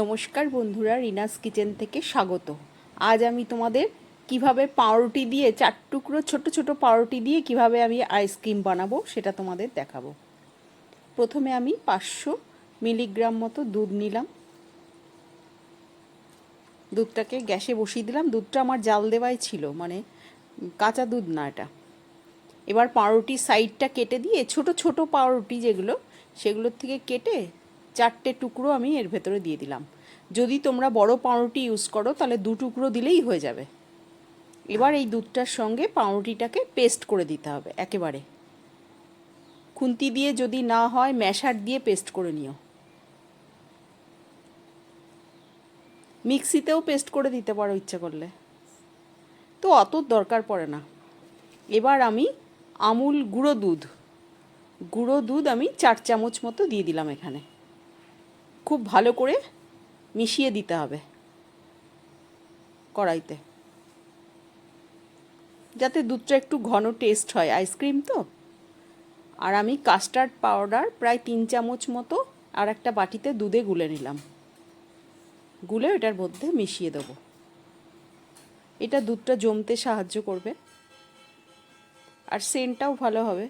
নমস্কার বন্ধুরা, রিনাস কিচেন থেকে স্বাগত। আজ আমি তোমাদের কীভাবে পাউরুটি দিয়ে চার টুকরো, ছোট ছোট পাউরুটি দিয়ে কীভাবে আমি আইসক্রিম বানাবো সেটা তোমাদের দেখাবো। প্রথমে আমি পাঁচশো মিলিগ্রাম মতো দুধ নিলাম। দুধটাকে গ্যাসে বসিয়ে দিলাম। দুধটা আমার জাল দেওয়াই ছিল মানে কাঁচা দুধ না এটা। এবার পাউরুটির সাইডটা কেটে দিয়ে ছোট ছোট পাউরুটি যেগুলো, সেগুলোর থেকে কেটে চারটে টুকরো আমি এর ভেতরে দিয়ে দিলাম। যদি তোমরা বড় পাউরুটি ইউজ করো, তাহলে দু টুকরো দিলেই হয়ে যাবে। এবার এই দুধটার সঙ্গে পাউরুটিটাকে পেস্ট করে দিতে হবে, একেবারে। খুন্তি দিয়ে যদি না হয়, ম্যাশার দিয়ে পেস্ট করে নিও। মিক্সিতেও পেস্ট করে দিতে পারো ইচ্ছা করলে। তো অত দরকার পড়ে না। এবার আমি আমুল গুঁড়ো দুধ গুঁড়ো দুধ আমি চার চামচ মতো দিয়ে দিলাম এখানে। খুব ভালো করে মিশিয়ে দিতে হবে কড়াইতে। যাতে দুধটা একটু ঘন টেস্ট হয়। আইসক্রিম তো? আর আমি কাস্টার্ড পাউডার প্রায় তিন চামচ মতো আর একটা বাটিতে দুধে গুলে নিলাম। গুলে এটার মধ্যে মিশিয়ে দেবো। এটা দুধটা জমতে সাহায্য করবে। আর সেন্টটাও ভালো হবে।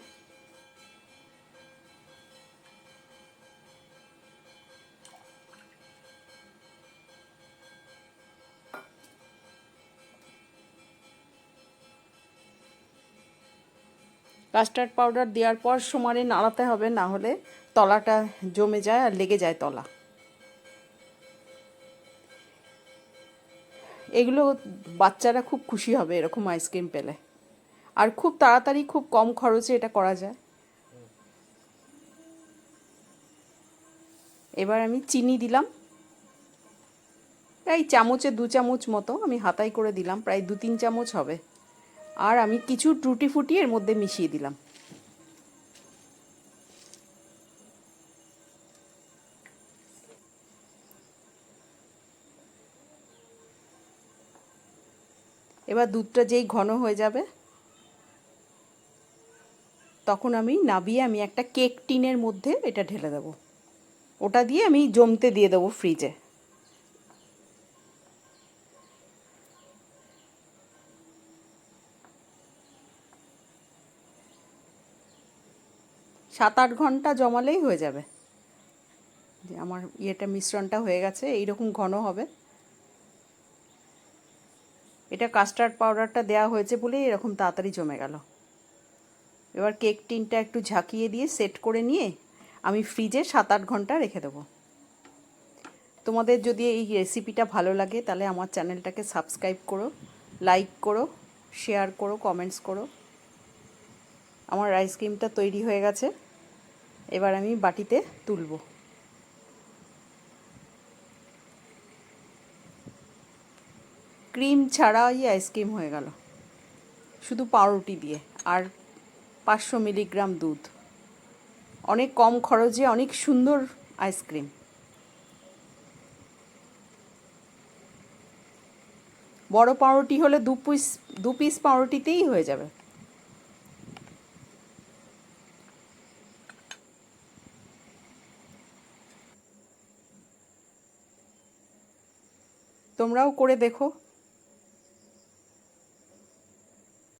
কাস্টার্ড পাউডার দেওয়ার পর সমানে নাড়াতে হবে, না হলে তলাটা জমে যায় আর লেগে যায় তলা। এগুলো বাচ্চারা খুব খুশি হবে এরকম আইসক্রিম পেলে। আর খুব তাড়াতাড়ি খুব কম খরচে এটা করা যায়। এবার আমি চিনি দিলাম। প্রায় চামচে দু চামচ মতো আমি হাতাই করে দিলাম, প্রায় দু তিন চামচ হবে। আর আমি কিছু টুটি ফুটি এর মধ্যে মিশিয়ে দিলাম। এবার দুধটা যেই ঘন হয়ে যাবে, তখন আমি নাবিয়ে আমি একটা কেক টিনের মধ্যে এটা ঢেলে দেবো। ওটা দিয়ে আমি জমতে দিয়ে দেবো ফ্রিজে। সাত আট ঘণ্টা জমালেই হয়ে যাবে। যে আমার ইয়েটা, মিশ্রণটা হয়ে গেছে, এইরকম ঘন হবে। এটা কাস্টার্ড পাউডারটা দেওয়া হয়েছে বলেই এরকম তাড়াতাড়ি জমে গেল। এবার কেক টিনটা একটু ঝাঁকিয়ে দিয়ে সেট করে নিয়ে আমি ফ্রিজে সাত আট ঘণ্টা রেখে দেবো। তোমাদের যদি এই রেসিপিটা ভালো লাগে, তাহলে আমার চ্যানেলটাকে সাবস্ক্রাইব করো লাইক করো শেয়ার করো কমেন্টস করো। আমার আইসক্রিমটা তৈরি হয়ে গেছে। এবার আমি বাটিতে তুলব। ক্রিম ছাড়াই আইসক্রিম হয়ে গেল। শুধু পাউরুটি দিয়ে আর পাঁচশো মিলিগ্রাম দুধ। অনেক কম খরচে অনেক সুন্দর আইসক্রিম। বড় পাউরুটি হলে দু পিস দু পিস পাউরুটিতেই হয়ে যাবে। তোমরাও করে দেখো।